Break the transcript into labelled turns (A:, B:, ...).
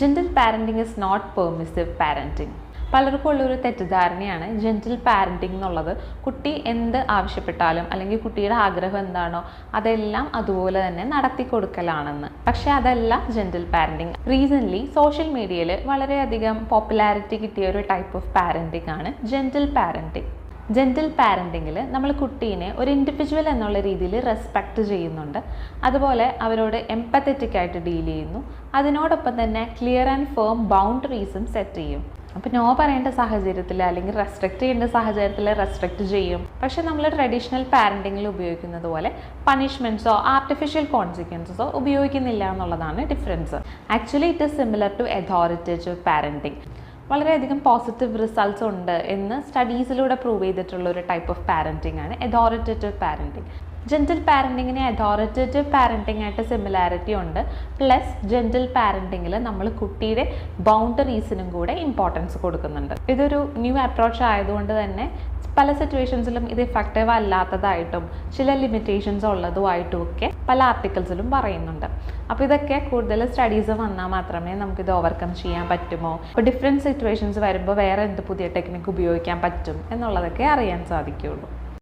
A: Gentle parenting is not permissive parenting പലർക്കും ഉള്ളൊരു തെറ്റിദ്ധാരണയാണ് gentle parenting എന്നുള്ളത്. കുട്ടി എന്ത് ആവശ്യപ്പെട്ടാലും അല്ലെങ്കിൽ കുട്ടിയുടെ ആഗ്രഹം എന്താണോ അതെല്ലാം അതുപോലെ തന്നെ നടത്തി കൊടുക്കലാണെന്ന് പക്ഷേ അതല്ല ജെന്റിൽ പാരന്റിങ് റീസെന്റ്ലി സോഷ്യൽ മീഡിയയിൽ വളരെയധികം പോപ്പുലാരിറ്റി കിട്ടിയ ഒരു ടൈപ്പ് ഓഫ് പാരന്റിംഗ് ആണ് ജെന്റിൽ പാരന്റിംഗ് ജെന്റിൽ പാരന്റിങ്ങിൽ നമ്മൾ കുട്ടീനെ ഒരു ഇൻഡിവിജ്വൽ എന്നുള്ള രീതിയിൽ റെസ്പെക്റ്റ് ചെയ്യുന്നുണ്ട്. അതുപോലെ അവരോട് എംപത്തറ്റിക് ആയിട്ട് ഡീൽ ചെയ്യുന്നു. അതിനോടൊപ്പം തന്നെ ക്ലിയർ ആൻഡ് ഫേം ബൗണ്ടറീസും സെറ്റ് ചെയ്യും. അപ്പോൾ നോ പറയേണ്ട സാഹചര്യത്തിൽ അല്ലെങ്കിൽ റെസ്ട്രിക്റ്റ് ചെയ്യേണ്ട സാഹചര്യത്തിൽ റെസ്ട്രിക്റ്റ് ചെയ്യും. പക്ഷെ നമ്മൾ ട്രഡീഷണൽ പാരന്റിങ്ങിൽ ഉപയോഗിക്കുന്നത് പോലെ പണിഷ്മെന്റ്സോ ആർട്ടിഫിഷ്യൽ കോൺസിക്വൻസസോ ഉപയോഗിക്കുന്നില്ല എന്നുള്ളതാണ് difference actually it is similar to authoritative parenting വളരെയധികം പോസിറ്റീവ് റിസൾട്ട്സ് ഉണ്ട് എന്ന് സ്റ്റഡീസിലൂടെ പ്രൂവ് ചെയ്തിട്ടുള്ള ഒരു ടൈപ്പ് ഓഫ് പാരന്റിംഗ് ആണ് അതോറിറ്റേറ്റീവ് പാരന്റിംഗ് ജെന്റൽ പാരന്റിങ്ങിന് അതോറിറ്റേറ്റീവ് പാരന്റിംഗ് ആയിട്ട് സിമിലാരിറ്റി ഉണ്ട്. പ്ലസ് ജെന്റൽ പാരന്റിങ്ങിൽ നമ്മൾ കുട്ടിയുടെ ബൗണ്ടറീസിനും കൂടെ ഇമ്പോർട്ടൻസ് കൊടുക്കുന്നുണ്ട്. ഇതൊരു ന്യൂ അപ്രോച്ച് ആയതുകൊണ്ട് തന്നെ പല സിറ്റുവേഷൻസിലും ഇത് ഇഫക്റ്റീവ് അല്ലാത്തതായിട്ടും ചില ലിമിറ്റേഷൻസ് ഉള്ളതുമായിട്ടും ഒക്കെ പല ആർട്ടിക്കിൾസിലും പറയുന്നുണ്ട്. അപ്പോൾ ഇതൊക്കെ കൂടുതൽ സ്റ്റഡീസ് വന്നാൽ മാത്രമേ നമുക്ക് ഇത് ഓവർകം ചെയ്യാൻ പറ്റുമോ? ഇപ്പോൾ ഡിഫറെന്റ് സിറ്റുവേഷൻസ് വരുമ്പോൾ വേറെ എന്ത് പുതിയ ടെക്നിക്ക് ഉപയോഗിക്കാൻ പറ്റും എന്നുള്ളതൊക്കെ അറിയാൻ സാധിക്കുകയുള്ളൂ.